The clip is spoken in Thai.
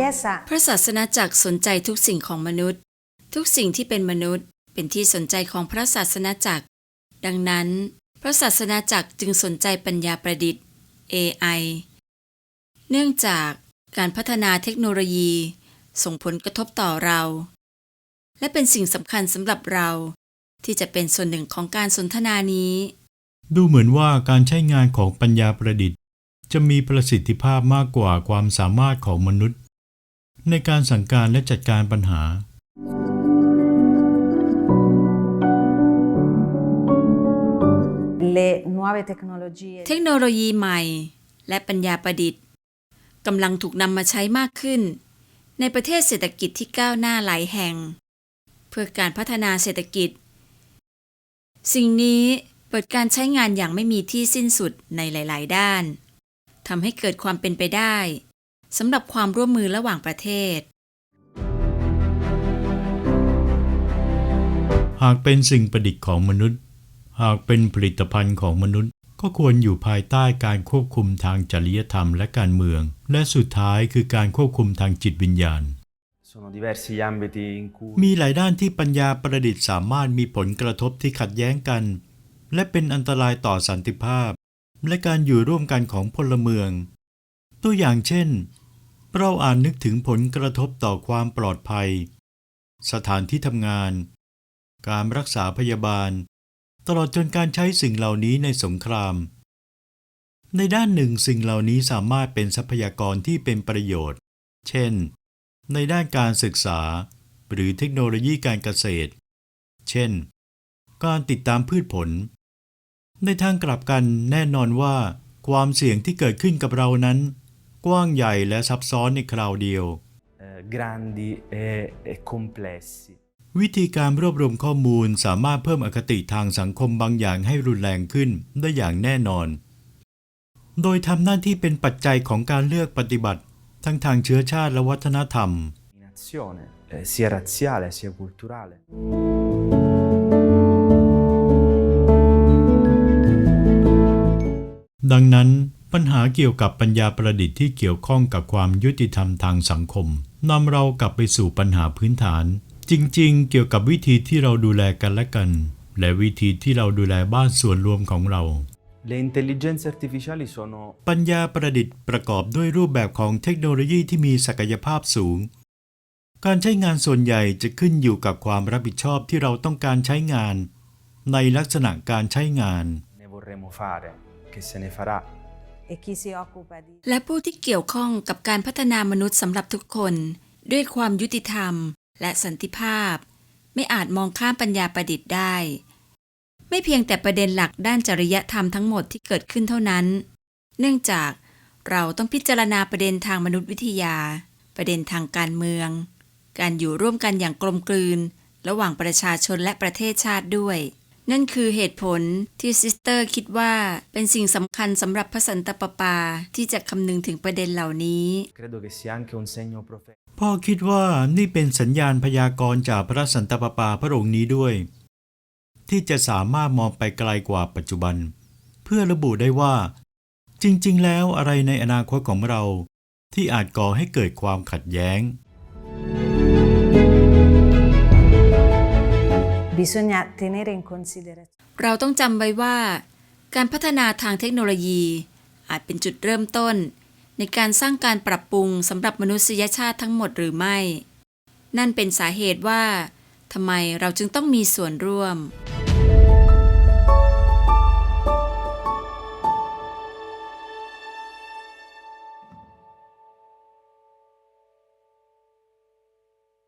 Chiesa พระศาสนาจักรสนใจทุกสิ่งของมนุษย์ ทุกสิ่งที่เป็นมนุษย์ เป็นที่สนใจของพระศาสนาจักร ดังนั้น พระศาสนาจักรจึงสนใจปัญญาประดิษฐ์ AI เนื่องจากการพัฒนาเทคโนโลยี ส่งผลกระทบต่อเรา และเป็นสิ่งสำคัญสำหรับเรา ที่จะเป็นส่วนหนึ่งของการสนทนานี้ ดูเหมือนว่าการใช้งานของปัญญาประดิษฐ์ จะมีประสิทธิภาพมากกว่าความสามารถของมนุษย์ ในการสั่งการและจัดการปัญหา le nuove tecnologie เทคโนโลยีใหม่ และปัญญาประดิษฐ์กำลังถูกนำมาใช้มากขึ้น ในประเทศเศรษฐกิจที่ก้าวหน้าหลายแห่ง เพื่อการพัฒนาเศรษฐกิจ สิ่งนี้เปิดการใช้งานอย่างไม่มีที่สิ้นสุดในหลาย ๆ ด้านทำให้เกิดความเป็นไปได้ สำหรับความร่วมมือระหว่างประเทศ หากเป็นสิ่งประดิษฐ์ของมนุษย์ หากเป็นผลิตภัณฑ์ของมนุษย์ ก็ควรอยู่ภายใต้การควบคุมทางจริยธรรมและการเมือง และสุดท้ายคือการควบคุมทางจิตวิญญาณ Sono diversi gli ambiti in cui มีหลายด้านที่ปัญญาประดิษฐ์สามารถมีผลกระทบที่ขัดแย้งกัน และเป็นอันตรายต่อสันติภาพ และการอยู่ร่วมกันของพลเมือง ตัวอย่างเช่น เราอ่านนึกถึงผลกระทบต่อความปลอดภัย สถานที่ทำงาน การรักษาพยาบาล ตลอดจนการใช้สิ่งเหล่านี้ในสงคราม ในด้านหนึ่งสิ่งเหล่านี้สามารถเป็นทรัพยากรที่เป็นประโยชน์ เช่น ในด้านการศึกษา หรือเทคโนโลยีการเกษตร เช่น การติดตามพืชผล ในทางกลับกันแน่นอนว่า ความเสี่ยงที่เกิดขึ้นกับเรานั้น กว้างใหญ่และซับซ้อนในคราวเดียว eh, grandi e, e complessi. วิธีการรวบรวมข้อมูลสามารถเพิ่มอคติทางสังคมบางอย่างให้รุนแรงขึ้นได้อย่างแน่นอน โดยทำหน้าที่เป็นปัจจัยของการเลือกปฏิบัติ ทั้งทางเชื้อชาติและวัฒนธรรม Dominazione, eh, sia razziale sia culturale. ดังนั้น ปัญหาเกี่ยวกับปัญญาประดิษฐ์ที่เกี่ยวข้องกับความยุติธรรมทางสังคมนำเรากลับไปสู่ปัญหาพื้นฐาน จริงๆ เกี่ยวกับวิธีที่เราดูแลกันและกัน และวิธีที่เราดูแลบ้านส่วนรวมของเรา Le intelligenze artificiali sono ปัญญาประดิษฐ์ประกอบด้วยรูปแบบของเทคโนโลยีที่มีศักยภาพสูง การใช้งานส่วนใหญ่จะขึ้นอยู่กับความรับผิดชอบที่เราต้องการใช้งาน ในลักษณะการใช้งาน ne vorremmo fare, che se ne farà. และผู้ที่เกี่ยวข้องกับการพัฒนามนุษย์สำหรับทุกคน ด้วยความยุติธรรมและสันติภาพ ไม่อาจมองข้ามปัญญาประดิษฐ์ได้ ไม่เพียงแต่ประเด็นหลักด้านจริยธรรมทั้งหมดที่เกิดขึ้นเท่านั้น เนื่องจากเราต้องพิจารณาประเด็นทางมนุษยวิทยา ประเด็นทางการเมือง การอยู่ร่วมกันอย่างกลมกลืน ระหว่างประชาชนและประเทศชาติด้วย นั่นคือเหตุผลที่ซิสเตอร์คิดว่าเป็นสิ่งสำคัญสำหรับพระสันตะปาปาที่จะคำนึงถึงประเด็นเหล่านี้ Credo che sia anche un segno profetico. พ่อคิดว่านี่เป็นสัญญาณพยากรณ์จากพระสันตะปาปาพระองค์นี้ด้วย ที่จะสามารถมองไปไกลกว่าปัจจุบัน เพื่อระบุได้ว่า จริง ๆ แล้วอะไรในอนาคตของเรา ที่อาจก่อให้เกิดความขัดแย้ง bisogna tenere in considerazione เราต้องจำไว้ว่า การพัฒนาทางเทคโนโลยี อาจเป็นจุดเริ่มต้น ในการสร้างการปรับปรุงสำหรับมนุษยชาติทั้งหมดหรือไม่ นั่นเป็นสาเหตุว่าทำไมเราจึงต้องมีส่วนร่วม